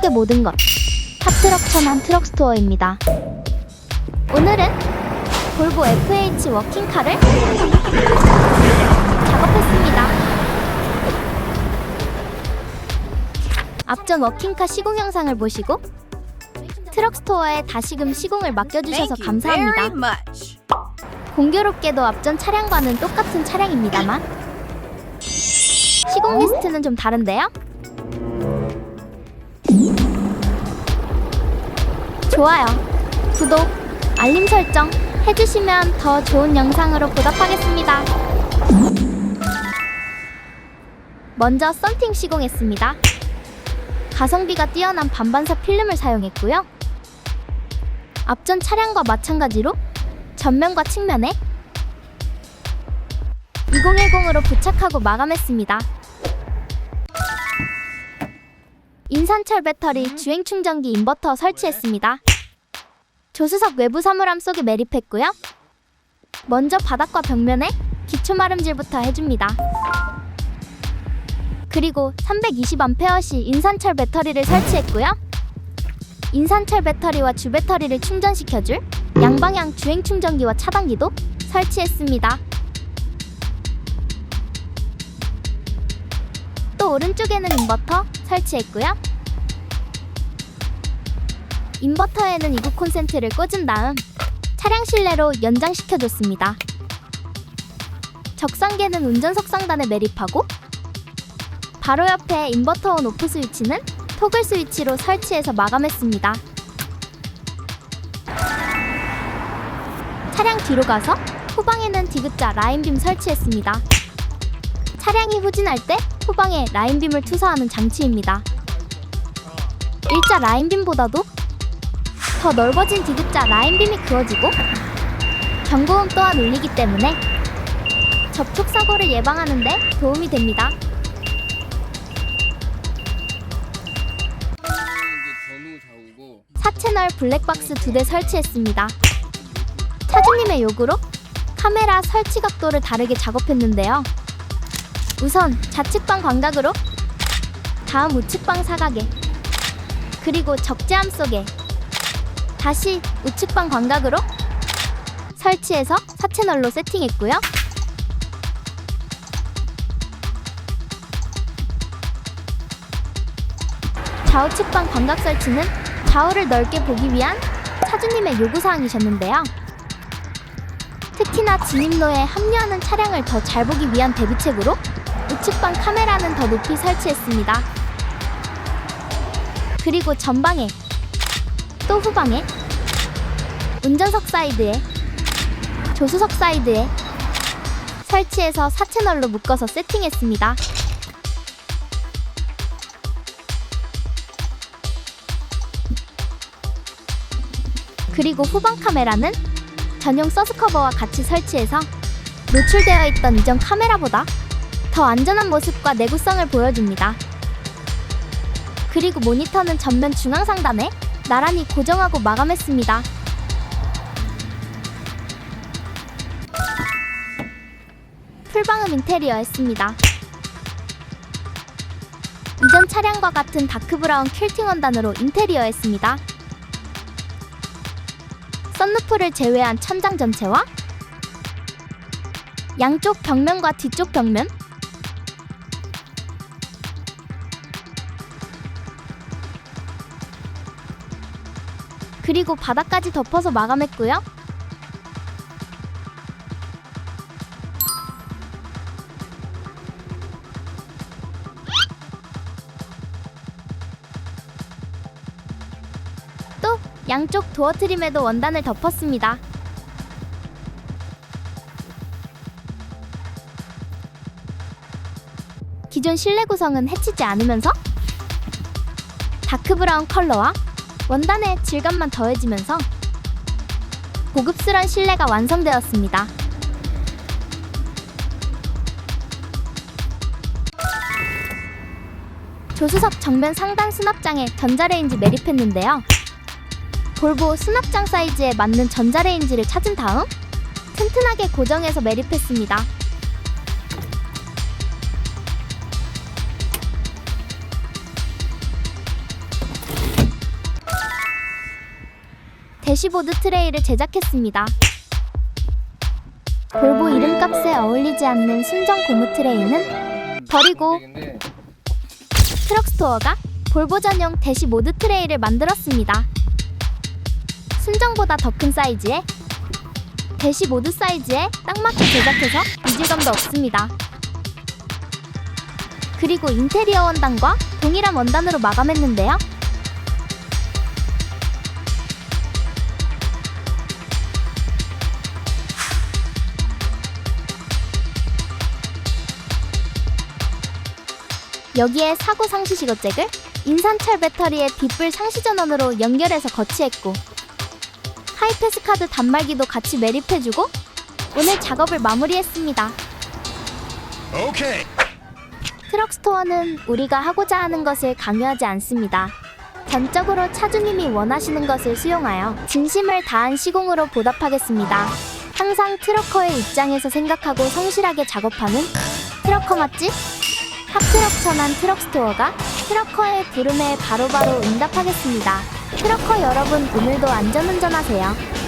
트럭의 모든 것. 탑트럭 천안 트럭 스토어입니다. 오늘은 볼보 FH 워킹카를 작업했습니다. 앞전 워킹카 시공 영상을 보시고 트럭 스토어에 다시금 시공을 맡겨주셔서 감사합니다. 공교롭게도 앞전 차량과는 똑같은 차량입니다만 시공 리스트는 좀 다른데요? 좋아요, 구독, 알림 설정 해주시면 더 좋은 영상으로 보답하겠습니다. 먼저 썬팅 시공했습니다. 가성비가 뛰어난 반반사 필름을 사용했고요. 앞전 차량과 마찬가지로 전면과 측면에 2010으로 부착하고 마감했습니다. 인산철 배터리 주행 충전기 인버터 설치했습니다. 조수석 외부 사물함 속에 매립했고요. 먼저 바닥과 벽면에 기초 마름질부터 해줍니다. 그리고 320A 인산철 배터리를 설치했고요. 인산철 배터리와 주 배터리를 충전시켜줄 양방향 주행 충전기와 차단기도 설치했습니다. 또 오른쪽에는 인버터 설치했고요. 인버터에는 이구 콘센트를 꽂은 다음 차량 실내로 연장시켜줬습니다. 적상계는 운전석 상단에 매립하고 바로 옆에 인버터 온 오프 스위치는 토글 스위치로 설치해서 마감했습니다. 차량 뒤로 가서 후방에는 디귿자 라인빔 설치했습니다. 차량이 후진할 때 후방에 라인빔을 투사하는 장치입니다. 일자 라인빔보다도 더 넓어진 디귿자 라인빔이 그어지고 경고음 또한 울리기 때문에 접촉 사고를 예방하는 데 도움이 됩니다. 4채널 블랙박스 두 대 설치했습니다. 차주님의 요구로 카메라 설치 각도를 다르게 작업했는데요. 우선 좌측방 광각으로, 다음 우측방 사각에, 그리고 적재함 속에 다시 우측방 광각으로 설치해서 4채널로 세팅했고요. 좌우측방 광각 설치는 좌우를 넓게 보기 위한 차주님의 요구사항이셨는데요. 특히나 진입로에 합류하는 차량을 더 잘 보기 위한 대비책으로 우측방 카메라는 더 높이 설치했습니다. 그리고 전방에 또 후방에 운전석 사이드에 조수석 사이드에 설치해서 4채널로 묶어서 세팅했습니다. 그리고 후방 카메라는 전용 서스커버와 같이 설치해서 노출되어 있던 이전 카메라보다 더 안전한 모습과 내구성을 보여줍니다. 그리고 모니터는 전면 중앙 상단에 나란히 고정하고 마감했습니다. 풀방음 인테리어였습니다. 이전 차량과 같은 다크브라운 퀼팅 원단으로 인테리어했습니다. 썬루프를 제외한 천장 전체와 양쪽 벽면과 뒤쪽 벽면 그리고 바닥까지 덮어서 마감했고요. 또 양쪽 도어 트림에도 원단을 덮었습니다. 기존 실내 구성은 해치지 않으면서 다크 브라운 컬러와 원단의 질감만 더해지면서 고급스런 실내가 완성되었습니다. 조수석 정면 상단 수납장에 전자레인지 매립했는데요. 볼보 수납장 사이즈에 맞는 전자레인지를 찾은 다음 튼튼하게 고정해서 매립했습니다. 대시보드 트레이를 제작했습니다. 볼보 이름값에 어울리지 않는 순정 고무 트레이는 버리고 근데 트럭 스토어가 볼보 전용 대시보드 트레이를 만들었습니다. 순정보다 더 큰 사이즈에 대시보드 사이즈에 딱 맞게 제작해서 이질감도 없습니다. 그리고 인테리어 원단과 동일한 원단으로 마감했는데요. 여기에 사고 상시 시거잭을 인산철 배터리의 빗불 상시 전원으로 연결해서 거치했고 하이패스 카드 단말기도 같이 매립해주고 오늘 작업을 마무리했습니다. Okay. 트럭 스토어는 우리가 하고자 하는 것을 강요하지 않습니다. 전적으로 차주님이 원하시는 것을 수용하여 진심을 다한 시공으로 보답하겠습니다. 항상 트럭커의 입장에서 생각하고 성실하게 작업하는 트럭커 맛집? 핫트럭 천안 트럭 스토어가 트럭커의 부름에 바로바로 응답하겠습니다. 트럭커 여러분 오늘도 안전운전하세요.